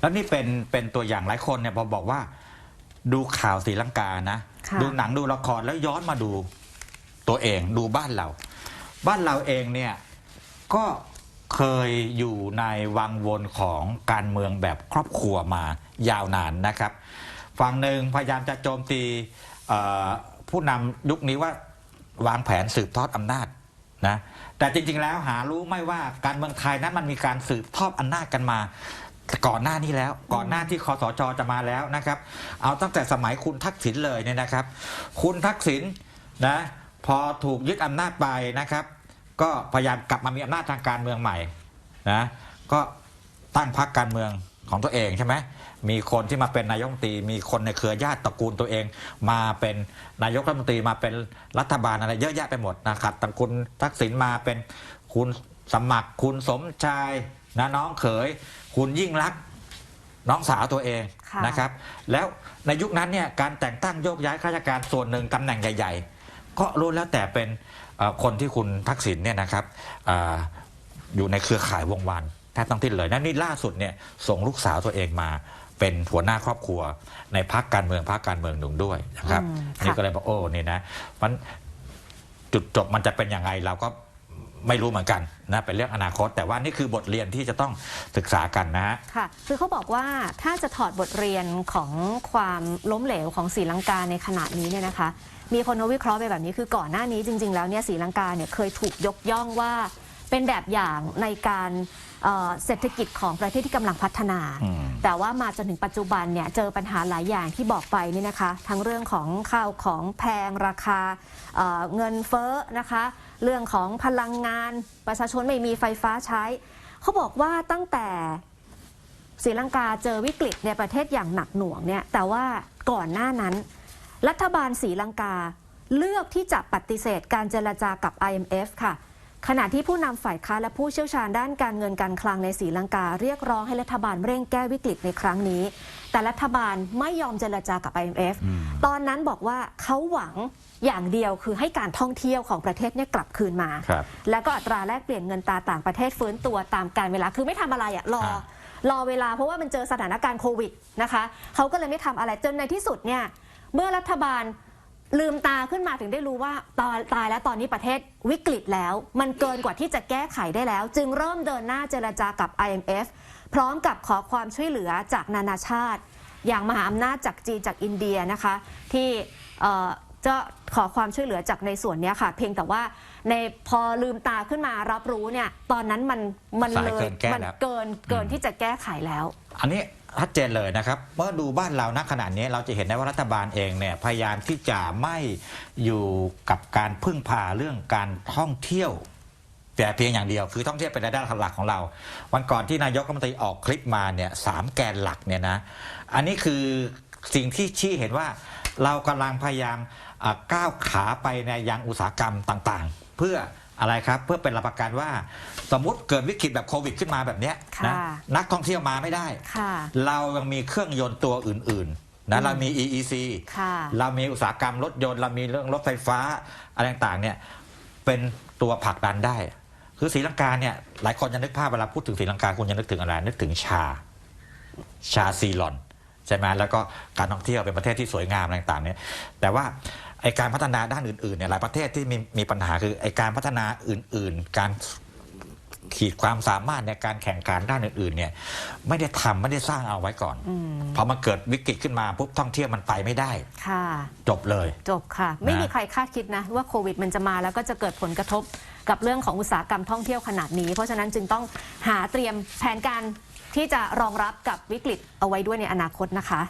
แล้วนี่เป็นเป็นตัวอย่างหลายคนเนี่ยพอบอกว่า ดูข่าวศรีลังกานะค่ะดูหนังดูละครแล้วย้อนมาดูตัวเองดูบ้านเรา บ้านเราเองเนี่ยก็เคยอยู่ในวังวนของการเมืองแบบครอบครัวมายาวนานนะครับ ฝั่งหนึ่งพยายามจะโจมตีเอ่อผู้นำยุคนี้ว่าวางแผนสืบทอดอำนาจนะแต่จริงๆแล้วหารู้ไหม่ว่าการเมืองไทยนั้นมันมีการสืบทอดอำนาจกันมา ก่อนหน้านี้แล้ว ก่อนหน้าที่คอสชจะมาแล้วนะครับ เอาตั้งแต่สมัยคุณทักษิณเลยเนี่ยนะครับ คุณทักษิณนะ พอถูกยึดอำนาจไปนะครับ ก็พยายามกลับมามีอำนาจทางการเมืองใหม่นะก็ตั้งพรรคการเมืองของตัวเองใช่ไหมมีคนที่มาเป็นนายกรัฐมนตรี มีคนในเครือญาติตระกูลตัวเอง มาเป็นนายกรัฐมนตรีมาเป็นรัฐบาลอะไรเยอะแยะไปหมดนะครับตระกูลทักษิณมาเป็นคุณ สมัครคุณสมชายนะน้องเขย คุณยิ่งรักษณ์น้องสาวตัวเองค่ะ นะครับ แล้วในยุคนั้นเนี่ยการแต่งตั้งโยกย้ายข้าราชการส่วนหนึ่งตำแหน่งใหญ่ ๆ ก็รู้แล้วแต่เป็นเอ่อคนที่คุณทักษิณเนี่ยนะครับอาอยู่ในเครือข่ายวงวานแทบต้องทิ้นเลยนั่นนี่ล่าสุดเนี่ยส่งลูกสาวตัวเองมาเป็นหัวหน้าครอบครัว ในพรรคการเมืองพรรคการเมืองหนึ่งด้วยนะครับอืมค่ะ นี่ก็เลยบอกโอ้นี่นะมันจุดจบมันจะเป็นยังไงเราก็ ไม่รู้เหมือนกันนะเป็นเรื่องอนาคต แต่ว่านี่คือบทเรียนที่จะต้องศึกษากันนะฮะ ค่ะ คือเขาบอกว่าถ้าจะถอดบทเรียนของความล้มเหลวของศรีลังกาในขณะนี้เนี่ยนะคะ มีคนเขาวิเคราะห์ไปแบบนี้คือก่อนหน้านี้จริง ๆ แล้วเนี่ยศรีลังกาเนี่ยเคยถูกยกย่องว่าเป็นแบบอย่างในการเอ่อเศรษฐกิจของประเทศที่กำลังพัฒนา อืม แต่ว่ามาจนถึงปัจจุบันเนี่ยเจอปัญหาหลายอย่างที่บอกไปนี่นะคะ ทั้งเรื่องของข้าวของแพงราคาเเงินเฟ้อนะคะ เรื่องของพลังงานประชาชนไม่มีไฟฟ้าใช้ เขาบอกว่าตั้งแต่ศรีลังกาเจอวิกฤตในประเทศอย่างหนักหน่วงเนี่ยแต่ว่าก่อนหน้านั้น รัฐบาลศรีลังกาเลือกที่จะปฏิเสธการเจรจากับ IMF ค่ะ ขณะที่ผู้นำฝ่ายค้านและผู้เชี่ยวชาญด้านการเงินการคลังในศรีลังกา เรียกร้องให้รัฐบาลเร่งแก้วิกฤตในครั้งนี้ แต่รัฐบาลไม่ยอมเจรจากับ IMF อืมตอนนั้นบอกว่าเขาหวังอย่างเดียวคือให้การท่องเที่ยวของประเทศเนี่ยกลับคืนมาครับแล้วก็อัตราแลกเปลี่ยนเงินตราต่างประเทศฟื้นตัวตามการเวลาคือไม่ทำอะไรอะรออ่ารอเวลาเพราะว่ามันเจอสถานการณ์โควิดนะคะเขาก็เลยไม่ทำอะไรจนในที่สุดเนี่ยเมื่อรัฐบาล ลืมตาขึ้นมาถึงได้รู้ว่าตายตายแล้วตอนนี้ประเทศวิกฤตแล้ว มันเกินกว่าที่จะแก้ไขได้แล้ว จึงเริ่มเดินหน้าเจรจากับ IMF พร้อมกับขอความช่วยเหลือจากนานาชาติ อย่างมหาอำนาจจากจีนจากอินเดียนะคะ ที่ จะขอความช่วยเหลือจากในส่วนเนี้ยค่ะ เพียงแต่ว่าในพอลืมตาขึ้นมารับรู้เนี่ยตอนนั้นมันมันสายเลเกิยนแก้มัแล้ว เกินเกินอืมที่จะแก้ไขแล้ว อันนี้ชัดเจนเลยนะครับ เมื่อดูบ้านเราณขณะนี้เราจะเห็นได้ว่ารัฐบาลเองเนี่ยพยายามที่จะไม่อยู่กับการพึ่งพาเรื่องการท่องเที่ยว แต่เพียงอย่างเดียวคือท่องเที่ยวเป็นรายได้หลักของเรา วันก่อนที่นายกรัฐมนตรีออกคลิปมาเนี่ยสามแกนหลักเนี่ยนะ อันนี้คือสิ่งที่ชี้เห็นว่าเรากำลังพยายามอะ ก้าวขาไปในยังอุตสาหกรรมต่างๆ เพื่ออะไรครับเพื่อเป็นหลักประกันว่าสมมติเกิดวิกฤตแบบโควิดขึ้นมาแบบเนี้ยนะค่ะนักท่องเที่ยวมาไม่ได้ค่ะเรายังมีเครื่องยนต์ตัวอื่นๆนะเรามี EEC ค่ะเรามีอุตสาหกรรมรถยนต์ เรามีเรื่องรถไฟฟ้าอะไรต่างๆเนี่ยเป็นตัวผลักดันได้ คือศรีลังกาเนี่ยหลายคนจะนึกภาพเวลาพูดถึงศรีลังกาคุณจะนึกถึงอะไรนึกถึงชา ชาซีลอนใช่ไหมแล้วก็การท่องเที่ยวเป็นประเทศที่สวยงามอะไรต่างๆเนี่ยแต่ว่า ไอการพัฒนาด้านอื่นๆเนี่ยหลายประเทศที่มีมีปัญหาคือไอการพัฒนาอื่น ๆ การขีดความสามารถในการแข่งขันด้านอื่นๆเนี่ยไม่ได้ทำไม่ได้สร้างเอาไว้ก่อนอืมพอมันเกิดวิกฤตขึ้นมาปุ๊บท่องเที่ยวมันไปไม่ได้ค่ะ จบเลย จบค่ะ ไม่นะมีใครคาดคิดนะว่าโควิดมันจะมาแล้วก็จะเกิดผลกระทบกับเรื่องของอุตสาหกรรมท่องเที่ยวขนาดนี้ เพราะฉะนั้นจึงต้องหาเตรียมแผนการที่จะรองรับกับวิกฤตเอาไว้ด้วยในอนาคตนะคะ